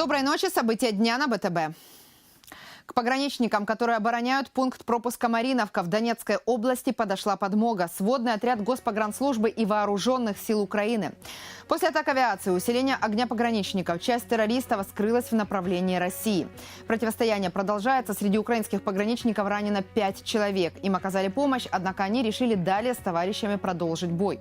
Доброй ночи. События дня на БТБ. К пограничникам, которые обороняют пункт пропуска Мариновка в Донецкой области, подошла подмога. Сводный отряд Госпогранслужбы и вооруженных сил Украины. После атак авиации, усиления огня пограничников, часть террористов скрылась в направлении России. Противостояние продолжается. Среди украинских пограничников ранено пять человек. Им оказали помощь, однако они решили далее с товарищами продолжить бой.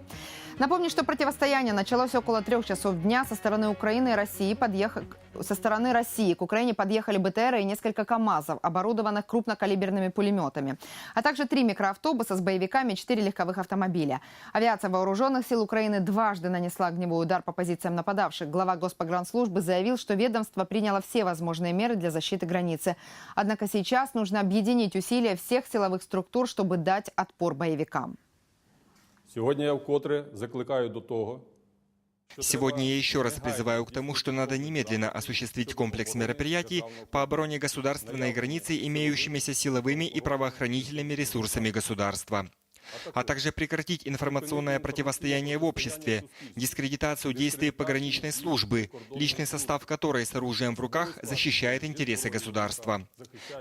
Напомню, что противостояние началось около трех часов дня со стороны Украины и России. Подъех... Со стороны России к Украине подъехали БТР и несколько КАМАЗов, оборудованных крупнокалиберными пулеметами, а также три микроавтобуса с боевиками и четыре легковых автомобиля. Авиация вооруженных сил Украины дважды нанесла огневой удар по позициям нападавших. Глава Госпогранслужбы заявил, что ведомство приняло все возможные меры для защиты границы. Однако сейчас нужно объединить усилия всех силовых структур, чтобы дать отпор боевикам. Сьогодні я вкотре закликаю до того, Сегодня я еще раз призываю к тому, что надо немедленно осуществить комплекс мероприятий по обороне государственной границы имеющимися силовыми и правоохранительными ресурсами государства а также прекратить информационное противостояние в обществе, дискредитацию действий пограничной службы, личный состав которой с оружием в руках защищает интересы государства.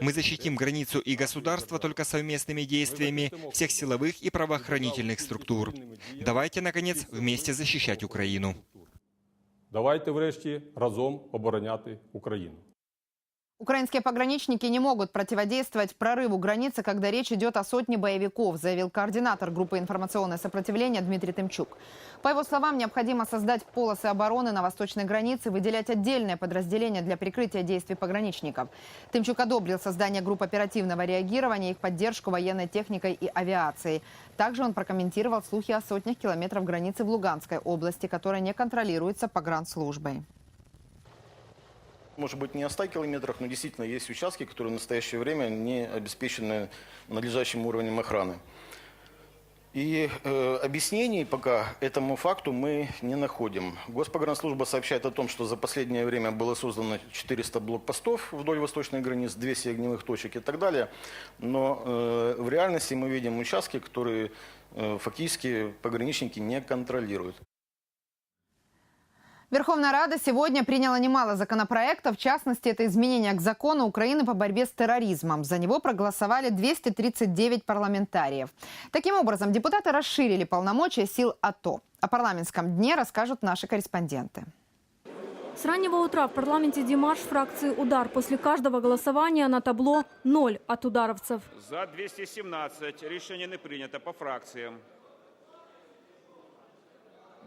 Мы защитим границу и государство только совместными действиями всех силовых и правоохранительных структур. Давайте, наконец, вместе защищать Украину. Давайте врешті разом обороняти Україну. Украинские пограничники не могут противодействовать прорыву границы, когда речь идет о сотне боевиков, заявил координатор группы информационное сопротивление Дмитрий Тымчук. По его словам, необходимо создать полосы обороны на восточной границе, выделять отдельное подразделение для прикрытия действий пограничников. Тымчук одобрил создание групп оперативного реагирования, их поддержку военной техникой и авиацией. Также он прокомментировал слухи о сотнях километров границы в Луганской области, которая не контролируется погранслужбой. Может быть, не о 100 километрах, но действительно есть участки, которые в настоящее время не обеспечены надлежащим уровнем охраны. И э, объяснений пока этому факту мы не находим. Госпогранслужба сообщает о том, что за последнее время было создано 400 блокпостов вдоль восточной границы, 200 огневых точек и так далее. Но э, в реальности мы видим участки, которые э, фактически пограничники не контролируют. Верховная Рада сегодня приняла немало законопроектов, в частности, это изменения к закону Украины по борьбе с терроризмом. За него проголосовали 239 парламентариев. Таким образом, депутаты расширили полномочия сил АТО. О парламентском дне расскажут наши корреспонденты. С раннего утра в парламенте Димаш фракции «Удар». После каждого голосования на табло ноль от ударовцев. За 217 рішення не прийнято по фракціям.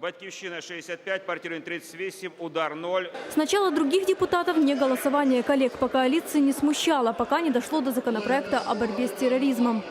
Батьківщина 65, партія «Регіон» 38, удар 0. Сначала других депутатов не голосование коллег по коалиции не смущало, пока не дошло до законопроекта о борьбе с терроризмом.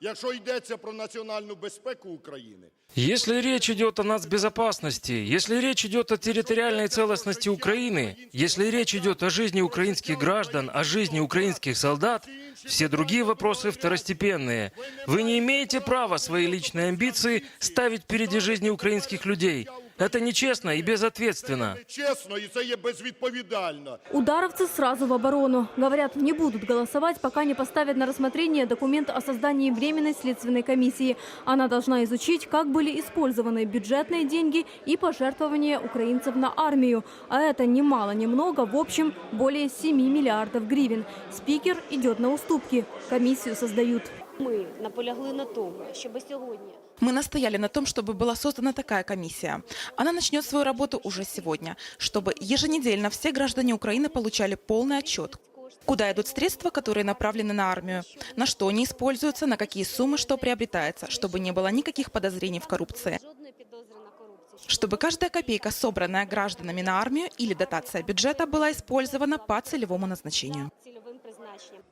Якщо йдеться про національну безпеку України, Если речь идет о нацбезопасности, если речь идет о территориальной целостности Украины, если речь идет о жизни украинских граждан, о жизни украинских солдат, все другие вопросы второстепенные. Вы не имеете права свои личные амбиции ставить впереди жизни украинских людей. Это нечестно и безответственно. чесно, і це є безвідповідально. Ударовцы сразу в оборону. Говорят, не будут голосовать, пока не поставят на рассмотрение документ о создании Временной следственной комиссии. Она должна изучить, как были использованы бюджетные деньги и пожертвования украинцев на армию. А это ни мало, ни много, в общем, более 7 миллиардов гривен. Спикер идет на уступки. Комиссию создают. Ми наполягли на тому, щоб сьогодні Мы настояли на том, чтобы была создана такая комиссия. Она начнет свою работу уже сегодня, чтобы еженедельно все граждане Украины получали полный отчет. Куда идут средства, которые направлены на армию? На что они используются, на какие суммы что приобретается, чтобы не было никаких подозрений в коррупции. жодної підозри на корупцію. Чтобы каждая копейка, собранная гражданами на армию или дотация бюджета, была использована по целевому назначению.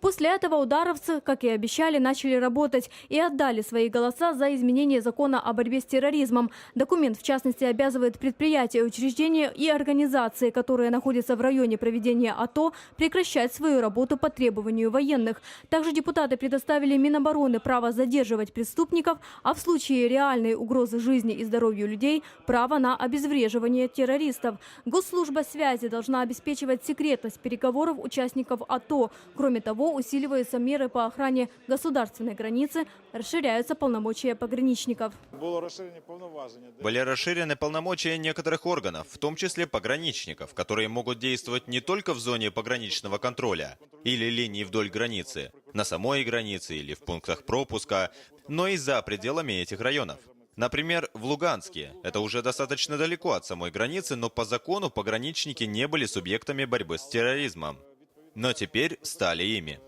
После этого ударовцы, как и обещали, начали работать и отдали свои голоса за изменение закона о борьбе с терроризмом. Документ, в частности, обязывает предприятия, учреждения и организации, которые находятся в районе проведения АТО, прекращать свою работу по требованию военных. Также депутаты предоставили Минобороны право задерживать преступников, а в случае реальной угрозы жизни и здоровью людей – право на обезвреживание террористов. Госслужба связи должна обеспечивать секретность переговоров участников АТО. Кроме Кроме того, усиливаются меры по охране государственной границы, расширяются полномочия пограничников. Были расширены полномочия некоторых органов, в том числе пограничников, которые могут действовать не только в зоне пограничного контроля или линии вдоль границы, на самой границе или в пунктах пропуска, но и за пределами этих районов. Например, в Луганске. Это уже достаточно далеко от самой границы, но по закону пограничники не были субъектами борьбы с терроризмом. Но теперь стали ими.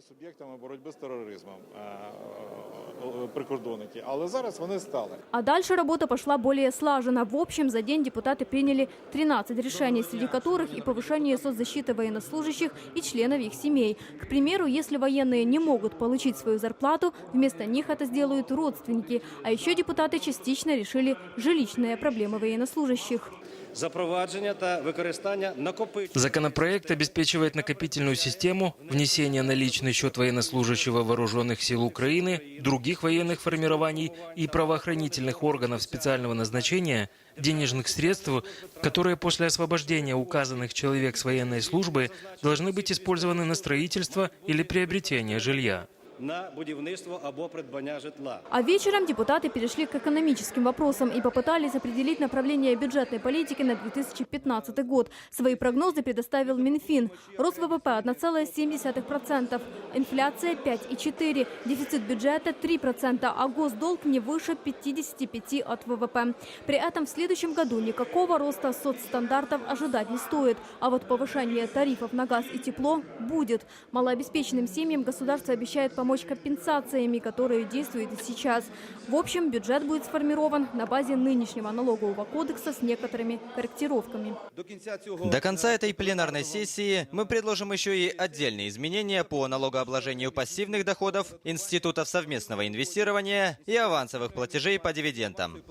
були суб'єктами боротьби з тероризмом е, е, прикордонники, але зараз вони стали. А дальше работа пошла более слаженно. В общем, за день депутаты приняли 13 решений, среди которых и повышение соцзащиты военнослужащих и членов их семей. К примеру, если военные не могут получить свою зарплату, вместо них это сделают родственники. А еще депутаты частично решили жилищные проблемы военнослужащих. Запровадження та використання накопичення. Законопроект обеспечивает накопительную систему, внесение на личный счет военнослужащего вооруженных сил Украины, других военных формирований и правоохранительных органов специального назначения денежных средств, которые после освобождения указанных человек с военной службы должны быть использованы на строительство или приобретение жилья. На будівництво або придбання житла. А вечером депутаты перешли к экономическим вопросам и попытались определить направление бюджетной политики на 2015 год. Свои прогнозы предоставил Минфин. Рост ВВП 1,7%, инфляция 5,4%, дефицит бюджета 3%, а госдолг не выше 55% от ВВП. При этом в следующем году никакого роста соцстандартов ожидать не стоит. А вот повышение тарифов на газ и тепло будет. Малообеспеченным семьям государство обещает помочь компенсациями, которые действуют и сейчас. В общем, бюджет будет сформирован на базе нынешнего налогового кодекса с некоторыми корректировками. До кінця цього До конца этой пленарной сессии мы предложим еще и отдельные изменения по налогообложению пассивных доходов, институтов совместного инвестирования и авансовых платежей по дивидендам.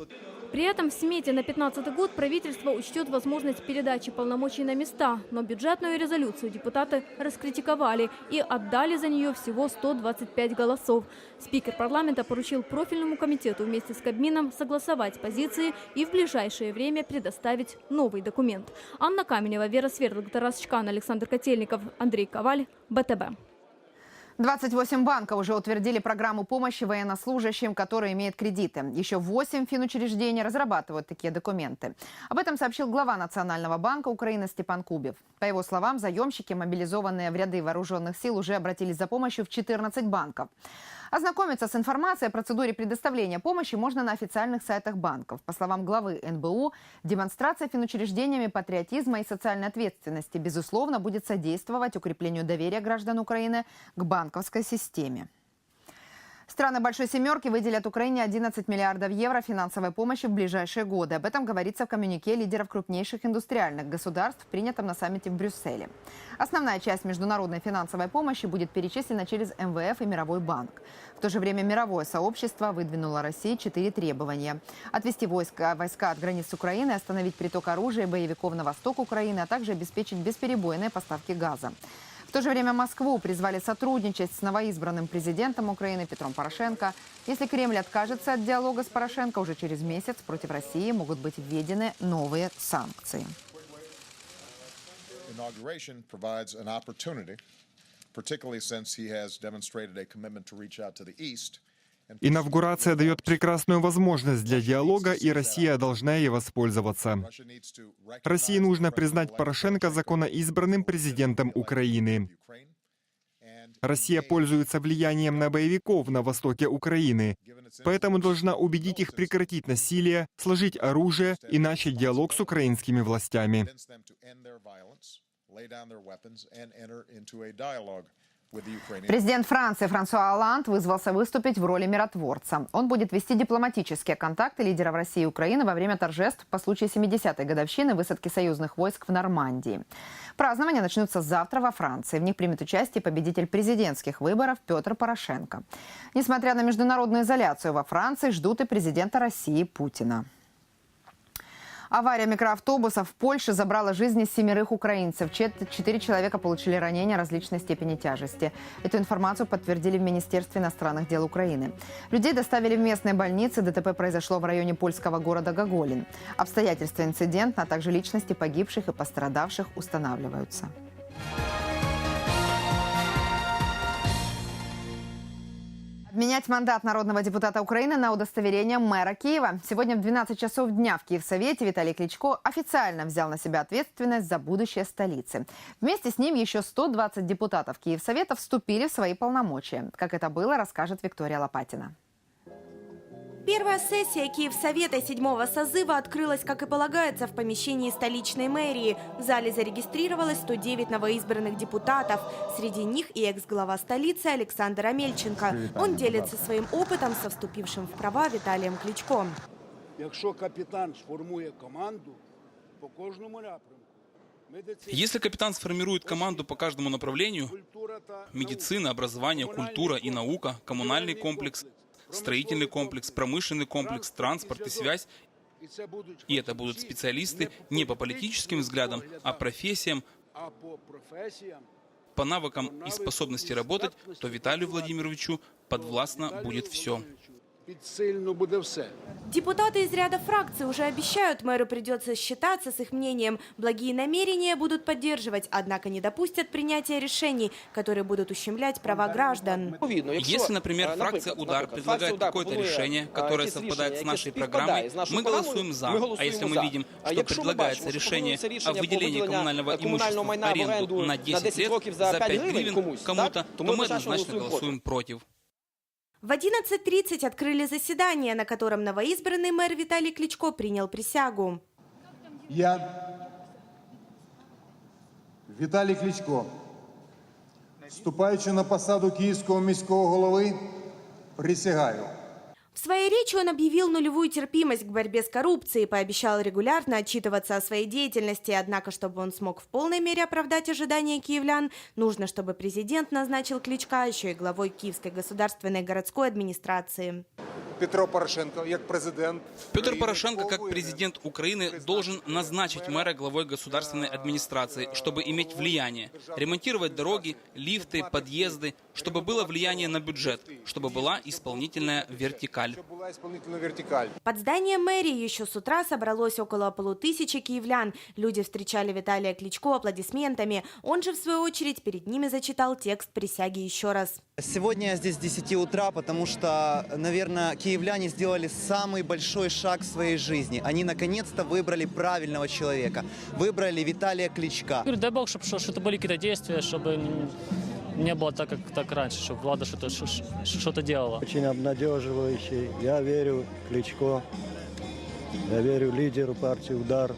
При этом в смете на 2015 год правительство учтет возможность передачи полномочий на места, но бюджетную резолюцию депутаты раскритиковали и отдали за нее всего 125 голосов. Спикер парламента поручил профильному комитету вместе с Кабмином согласовать позиции и в ближайшее время предоставить новый документ. Анна Каменева, Вера Свердлик, Тарас Чкан, Александр Котельников, Андрей Коваль, БТБ. 28 банков уже утвердили программу помощи военнослужащим, которые имеют кредиты. Еще 8 финучреждений разрабатывают такие документы. Об этом сообщил глава Национального банка Украины Степан Кубев. По его словам, заемщики, мобилизованные в ряды вооруженных сил, уже обратились за помощью в 14 банков. Ознакомиться с информацией о процедуре предоставления помощи можно на официальных сайтах банков. По словам главы НБУ, демонстрация финучреждениями патриотизма и социальной ответственности, безусловно, будет содействовать укреплению доверия граждан Украины к банковской системе. Страны Большой Семерки выделят Украине 11 миллиардов евро финансовой помощи в ближайшие годы. Об этом говорится в коммюнике лидеров крупнейших индустриальных государств, принятом на саммите в Брюсселе. Основная часть международной финансовой помощи будет перечислена через МВФ и Мировой банк. В то же время мировое сообщество выдвинуло России четыре требования. Отвести войска, войска от границ Украины, остановить приток оружия и боевиков на восток Украины, а также обеспечить бесперебойные поставки газа. В то же время Москву призвали сотрудничать с новоизбранным президентом Украины Петром Порошенко. Если Кремль откажется от диалога с Порошенко, уже через месяц против России могут быть введены новые санкции. inauguration provides an opportunity, particularly since he has demonstrated a commitment to reach out to the East. Инаугурация дает прекрасную возможность для диалога, и Россия должна ей воспользоваться. России нужно признать Порошенко законоизбранным президентом Украины. Россия пользуется влиянием на боевиков на востоке Украины, поэтому должна убедить их прекратить насилие, сложить оружие и начать диалог с украинскими властями. Президент Франции Франсуа Олланд вызвался выступить в роли миротворца. Он будет вести дипломатические контакты лидеров России и Украины во время торжеств по случаю 70-й годовщины высадки союзных войск в Нормандии. Празднования начнутся завтра во Франции. В них примет участие победитель президентских выборов Петр Порошенко. Несмотря на международную изоляцию во Франции, ждут и президента России Путина. Авария микроавтобуса в Польше забрала жизни семерых украинцев. Чет- Четыре человека получили ранения различной степени тяжести. Эту информацию подтвердили в Министерстве иностранных дел Украины. Людей доставили в местные больницы. ДТП произошло в районе польского города Гоголин. Обстоятельства инцидента, а также личности погибших и пострадавших устанавливаются. Обменять мандат народного депутата Украины на удостоверение мэра Киева. Сегодня в 12 часов дня в Киевсовете Виталий Кличко официально взял на себя ответственность за будущее столицы. Вместе с ним еще 120 депутатов Киевсовета вступили в свои полномочия. Как это было, расскажет Виктория Лопатина. Первая сессия Киевсовета седьмого созыва открылась, как и полагается, в помещении столичной мэрии. В зале зарегистрировалось 109 новоизбранных депутатов. Среди них и экс-глава столицы Александр Амельченко. Он делится своим опытом со вступившим в права Виталием Кличко. Якщо капітан сформує команду по кожному напрямку, Если капитан сформирует команду по каждому направлению – медицина, образование, культура и наука, коммунальный комплекс, строительный комплекс, промышленный комплекс, транспорт и связь, и это будут специалисты не по политическим взглядам, а профессиям, по навыкам и способности работать, то Виталию Владимировичу подвластно будет все. Підсильно буде все. Депутаты из ряда фракций уже обещают, мэру придется считаться с их мнением. Благие намерения будут поддерживать, однако не допустят принятия решений, которые будут ущемлять права граждан. Если, например, фракция «Удар» предлагает какое-то решение, которое совпадает с нашей программой, мы голосуем «за». А если мы видим, что предлагается решение о выделении коммунального имущества в аренду на 10 лет за 5 гривен кому-то, то мы однозначно голосуем против. В 11.30 открыли заседание, на котором новоизбранный мэр Виталий Кличко принял присягу. Я, Віталій Кличко, вступаючи на посаду Київського міського голови, присягаю. В своей речи он объявил нулевую терпимость к борьбе с коррупцией, пообещал регулярно отчитываться о своей деятельности. Однако, чтобы он смог в полной мере оправдать ожидания киевлян, нужно, чтобы президент назначил Кличка еще и главой Киевской государственной городской администрации. Петро Порошенко, як президент. Петр Порошенко, как президент Украины, должен назначить мэра главой государственной администрации, чтобы иметь влияние, ремонтировать дороги, лифты, подъезды, чтобы было влияние на бюджет, чтобы была исполнительная вертикаль. Под зданием мэрии еще с утра собралось около полутысячи киевлян. Люди встречали Виталия Кличко аплодисментами. Он же, в свою очередь, перед ними зачитал текст присяги еще раз. Сегодня я здесь с 10 утра, потому что, наверное, киевляне сделали самый большой шаг в своей жизни. Они наконец-то выбрали правильного человека. Выбрали Виталия Кличка. Говорю, дай бог, чтобы что-то были какие-то действия, чтобы не- было так, как так раньше, чтобы влада что-то что- что-то делала. Очень обнадеживающий. Я верю Кличко. Я верю лидеру партии «Удар».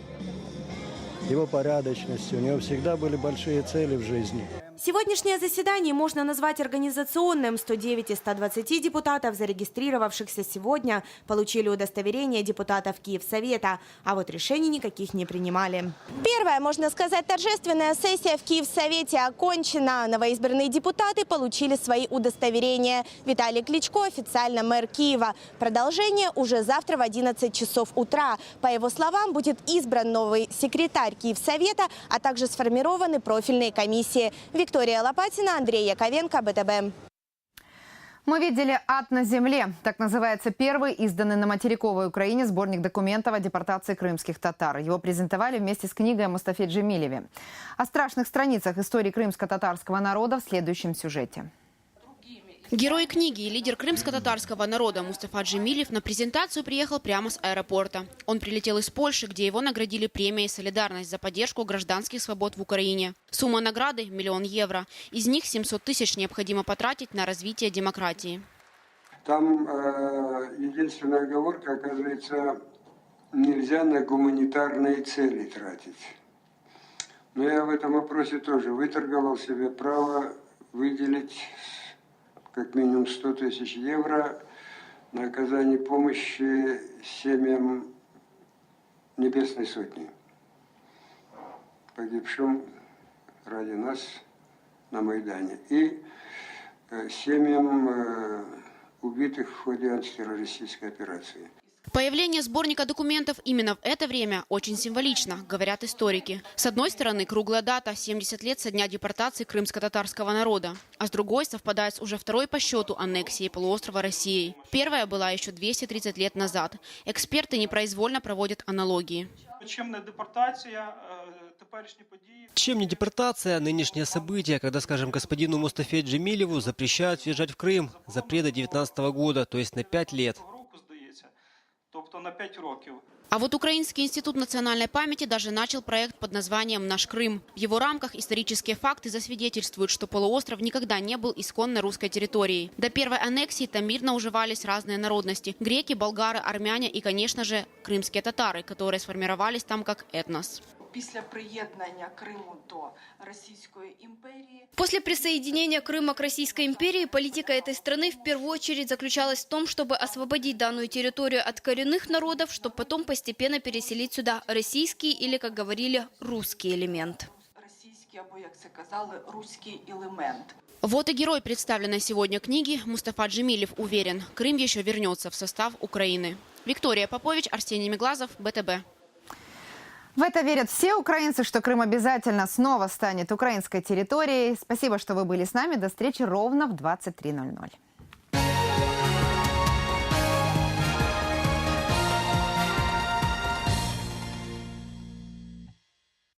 Его порядочности. У него всегда были большие цели в жизни. Сегодняшнее заседание можно назвать организационным. 109 из 120 депутатов, зарегистрировавшихся сегодня, получили удостоверение депутатов Киевсовета, а вот решений никаких не принимали. Первая, можно сказать, торжественная сессия в Киевсовете окончена. Новоизбранные депутаты получили свои удостоверения. Виталий Кличко официально мэр Киева. Продолжение уже завтра в 11 часов утра. По его словам, будет избран новый секретарь Киевсовета, а также сформированы профильные комиссии. Виктория Лопатина, Андрей Яковенко, БТБ. Мы видели «Ад на земле». Так называется первый изданный на материковой Украине сборник документов о депортации крымских татар. Его презентовали вместе с книгой о Мустафе Джемилеве. О страшных страницах истории крымско-татарского народа в следующем сюжете. Герой книги и лидер крымско-татарского народа Мустафа Джемилев на презентацию приехал прямо с аэропорта. Он прилетел из Польши, где его наградили премией «Солидарность» за поддержку гражданских свобод в Украине. Сумма награды – миллион евро. Из них 700 тысяч необходимо потратить на развитие демократии. Там э, единственная оговорка, оказывается, нельзя на гуманитарные цели тратить. Но я в этом вопросе тоже выторговал себе право выделить как минимум 100 тысяч евро на оказание помощи семьям Небесной Сотни, погибшим ради нас на Майдане, и э, семьям э, убитых в ходе антитеррористической операции. Появление сборника документов именно в это время очень символично, говорят историки. С одной стороны, круглая дата – 70 лет со дня депортации крымско-татарского народа, а с другой совпадает с уже второй по счету аннексией полуострова Россией. Первая была еще 230 лет назад. Эксперты непроизвольно проводят аналогии. Чем не депортація, е, Чем не депортация, а нынешнее событие, когда, скажем, господину Мустафе Джемилеву запрещают въезжать в Крым. Запрет до 19 года, то есть на 5 лет. А вот Украинский институт национальной памяти даже начал проект под названием «Наш Крым». В его рамках исторические факты засвидетельствуют, что полуостров никогда не был исконно русской территорией. До первой аннексии там мирно уживались разные народности – греки, болгары, армяне и, конечно же, крымские татары, которые сформировались там как этнос Після приєднання Криму до Російської імперії После присоединения Крыма к Российской империи политика этой страны в первую очередь заключалась в том, чтобы освободить данную территорию от коренных народов, чтобы потом постепенно переселить сюда российский или, как говорили, русский элемент. російський або, як це казали, руський елемент. Вот и герой представленной сегодня книги Мустафа Джемилев уверен, Крым еще вернется в состав Украины. Виктория Попович, Арсений Меглазов, БТБ. В это верят все украинцы, что Крым обязательно снова станет украинской территорией. Спасибо, что вы были с нами. До встречи ровно в 23.00.